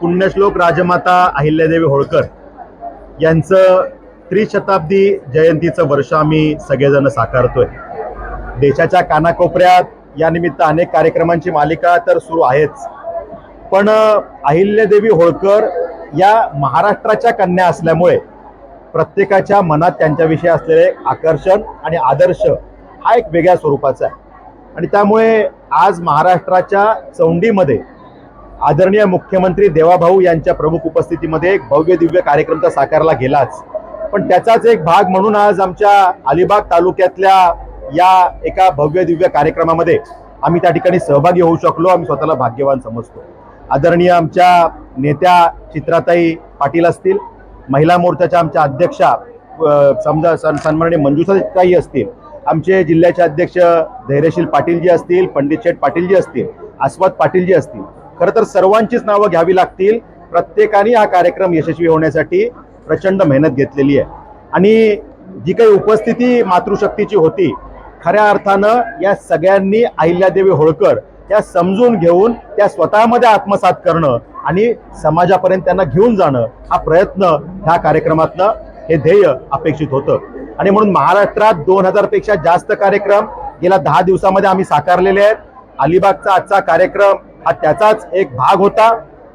पुण्यश्लोक राजमाता अहिल्यादेवी होळकर यांचं त्रिशताब्दी जयंतीचं वर्ष आम्ही सगळेजण साकारतोय. देशाच्या कानाकोपऱ्यात यानिमित्त अनेक कार्यक्रमांची मालिका तर सुरू आहेच. पण अहिल्यादेवी होळकर या महाराष्ट्राच्या कन्या असल्यामुळे प्रत्येकाच्या मनात त्यांच्याविषयी असलेले आकर्षण आणि आदर्श हा एक वेगळ्या स्वरूपाचा आहे. आणि त्यामुळे आज महाराष्ट्राच्या चौंडीमध्ये आदरणीय मुख्यमंत्री देवाभाऊ यांच्या प्रमुख उपस्थितीमध्ये एक भव्य दिव्य कार्यक्रम तर साकारला गेलाच. पण त्याचाच एक भाग म्हणून आज आमच्या अलिबाग तालुक्यातल्या या एका भव्य दिव्य कार्यक्रमामध्ये आम्ही त्या ठिकाणी सहभागी होऊ शकलो. आम्ही स्वतःला भाग्यवान समजतो. आदरणीय आमच्या नेत्या चित्राताई पाटील असतील महिला मोर्चाच्या आमच्या अध्यक्षा समजा सन सन्माननीय मंजुषाताई असतील आमचे जिल्ह्याचे अध्यक्ष धैर्यशील पाटीलजी असतील पंडित शेठ पाटीलजी असतील आस्वाद पाटीलजी असतील खरं तर सर्वांचीच नावं घ्यावी लागतील. प्रत्येकाने हा कार्यक्रम यशस्वी होण्यासाठी प्रचंड मेहनत घेतलेली आहे. आणि जी काही उपस्थिती मातृशक्तीची होती खऱ्या अर्थानं या सगळ्यांनी अहिल्यादेवी होळकर त्या समजून घेऊन त्या स्वतःमध्ये आत्मसात करणं आणि समाजापर्यंत त्यांना घेऊन जाणं हा प्रयत्न ह्या कार्यक्रमातनं हे ध्येय अपेक्षित होतं. आणि म्हणून महाराष्ट्रात दोन हजारपेक्षा जास्त कार्यक्रम गेल्या दहा दिवसामध्ये आम्ही साकारलेले आहेत. अलिबागचा आजचा कार्यक्रम हा त्याचाच एक भाग होता.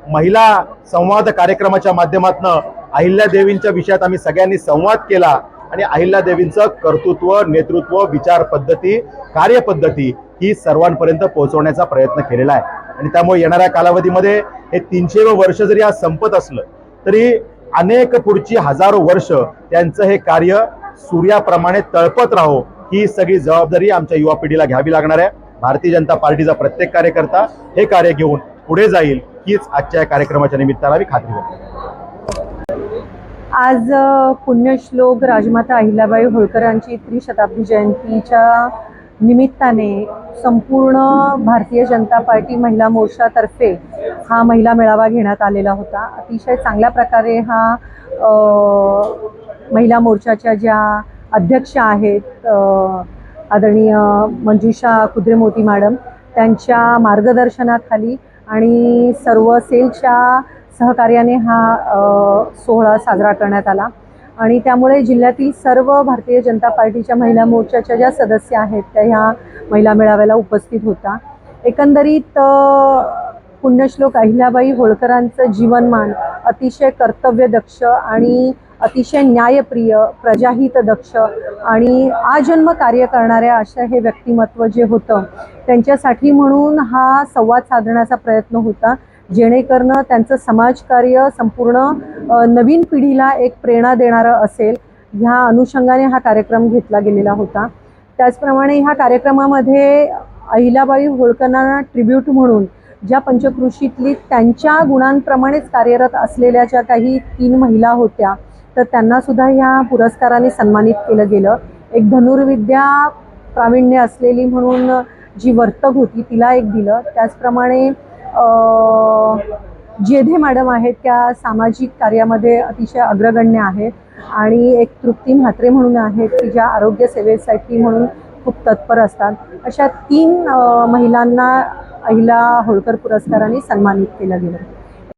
महिला संवाद कार्यक्रमाच्या माध्यमातून अहिल्यादेवींच्या विषयात आम्ही सगळ्यांनी संवाद केला आणि अहिल्यादेवींचं कर्तृत्व नेतृत्व विचार पद्धती कार्यपद्धती ही सर्वांपर्यंत पोहोचवण्याचा प्रयत्न केलेला आहे. आणि त्यामुळे येणाऱ्या कालावधीमध्ये हे तीनशे वर्ष जरी आज संपत असलं तरी अनेक पुढची हजारो वर्ष त्यांचं हे कार्य सूर्याप्रमाणे तळपत राहो ही सगळी जबाबदारी आमच्या युवा पिढीला घ्यावी लागणार आहे. भारतीय जनता पार्टीचा प्रत्येक कार्यकर्ता हे कार्य घेऊन पुढे जाईल हीच आजच्या या कार्यक्रमाच्या निमित्तानं मी खात्री करतो आज पुण्यश्लोक राजमाता अहिल्याबाई होळकरांची त्रिशताब्दी जयंतीच्या निमित्ताने संपूर्ण भारतीय जनता पार्टी महिला मोर्चातर्फे हा महिला मेळावा घेण्यात आलेला होता. अतिशय चांगल्या प्रकारे हा महिला मोर्चाच्या ज्या अध्यक्ष आहेत आदरणीय मंजुषा कुद्रेमोती मॅडम त्यांच्या मार्गदर्शनाखाली आणि सर्व सेलच्या सहकार्याने हा सोहळा साजरा करण्यात आला. आणि त्यामुळे जिल्ह्यातील सर्व भारतीय जनता पार्टीच्या महिला मोर्चाच्या ज्या सदस्य आहेत त्या ह्या महिला मेळाव्याला उपस्थित होता. एकंदरीत पुण्यश्लोक अहिल्याबाई होळकरांचं जीवनमान अतिशय कर्तव्यदक्ष आणि अतिशय न्यायप्रिय प्रजाहित दक्ष आणि आजन्म कार्य करणाऱ्या अशा हे व्यक्तिमत्व जे होतं त्यांच्यासाठी म्हणून हा संवाद साधण्याचा प्रयत्न होता. जेणेकरून त्यांचं समाजकार्य संपूर्ण नवीन पिढीला एक प्रेरणा देणारं असेल ह्या अनुषंगाने हा कार्यक्रम घेतला गेलेला होता. त्याचप्रमाणे ह्या कार्यक्रमामध्ये अहिलाबाई होळकरांना ट्रिब्यूट म्हणून ज्या पंचकृषीतली त्यांच्या गुणांप्रमाणेच कार्यरत असलेल्या ज्या काही तीन महिला होत्या तर त्यांना सुद्धा ह्या पुरस्काराने सन्मानित केलं गेलं. एक धनुर्विद्या प्रावीण्य असलेली म्हणून जी वर्तक होती तिला एक दिलं. त्याचप्रमाणे जेधे मॅडम आहेत त्या सामाजिक कार्यामध्ये अतिशय अग्रगण्य आहेत. आणि एक तृप्ती म्हात्रे म्हणून आहेत की ज्या आरोग्य सेवेसाठी म्हणून खूप तत्पर असतात. अशा तीन महिलांना अहिला होळकर पुरस्काराने सन्मानित केलं गेलं.